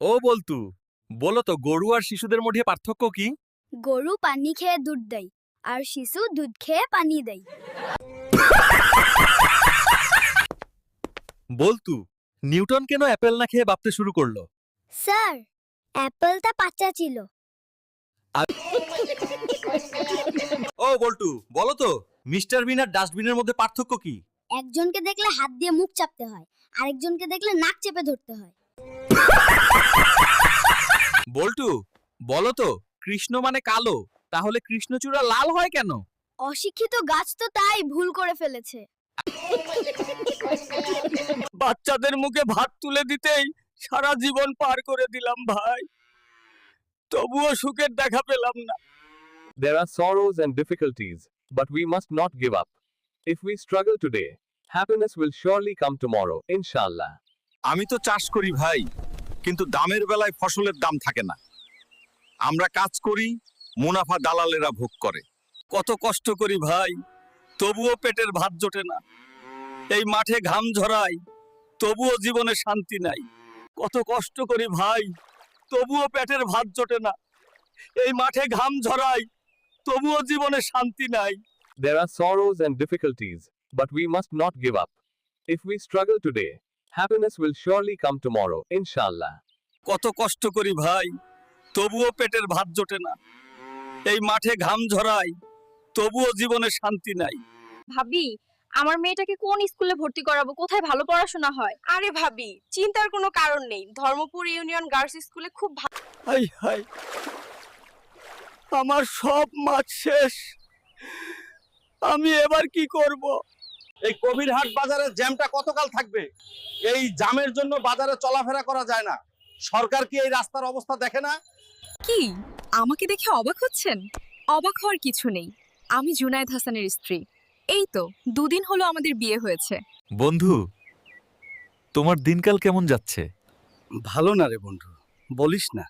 ও বলতু বলো তো গরু আর শিশুদের মধ্যে পার্থক্য কি? গরু পানি খেয়ে দুধ দেয় আর শিশু দুধ খেয়ে পানি দেয়। বলতু নিউটন কেন অ্যাপেল না খেয়ে ভাবতে শুরু করল? স্যার অ্যাপেলটা বাচ্চা ছিল। ও বল্টু বলো তো মিস্টার বিন আর ডাস্টবিনের মধ্যে পার্থক্য কি? একজনকে দেখলে হাত দিয়ে মুখ চাপতে হয় আরেকজনকে দেখলে নাক চেপে ধরতে হয়। বলো তো কৃষ্ণ মানে কালো তাহলে কৃষ্ণচূড়া লাল হয় কেন? অশিক্ষিত গাছ তো তাই ভুল করে ফেলেছে। বাচ্চাদের মুখে ভাত তুলে দিতেই সারা জীবন পার করে দিলাম ভাই। তবুও সুখের দেখা পেলাম না। There are sorrows and difficulties, but we must not give up. If we struggle today, happiness will surely come tomorrow, inshallah. আমি তো চাষ করি ভাই কিন্তু দামের বেলায় ফসলের দাম থাকে না। আমরা কাজ করি মুনাফা দালালেরা ভোগ করে। কত কষ্ট করি ভাই তবুও পেটের ভাত জোটে না। এই মাঠে ঘাম ঝরাই তবুও জীবনে শান্তি নাই। কত কষ্ট করি ভাই তবুও পেটের ভাত জোটে না। এই মাঠে ঘাম ঝরাই তবুও জীবনে শান্তি নাই। There are sorrows and difficulties, but we must not give up. If we struggle today, happiness will surely come tomorrow, inshallah. কত কষ্ট করি ভাই তবুও পেটের ভাত জোটে না। এই মাঠে ঘাম ঝরাই তবুও জীবনে শান্তি নাই। ভাবি আমার মেয়েটাকে কোন স্কুলে ভর্তি করাবো? কোথায় ভালো পড়াশোনা হয়? আরে ভাবি চিন্তার কোনো কারণ নেই। ধর্মপুর ইউনিয়ন গার্লস স্কুলে খুব ভালো হাই হাই। আমার সব মাছ শেষ। আমি এবার কি করব? এই কবিরহাট বাজারের জ্যামটা কতকাল থাকবে? এই জামের জন্য বাজারে চলাফেরা করা যায় না। সরকার কি এই রাস্তার অবস্থা দেখে না? কি? আমাকে দেখে অবাক হচ্ছেন? অবাক হওয়ার কিছু নেই। আমি জুনায়েদ হাসানের স্ত্রী। এই তো দুদিন হলো আমাদের বিয়ে হয়েছে। বন্ধু তোমার দিনকাল কেমন যাচ্ছে? ভালো না রে বন্ধু বলিস না।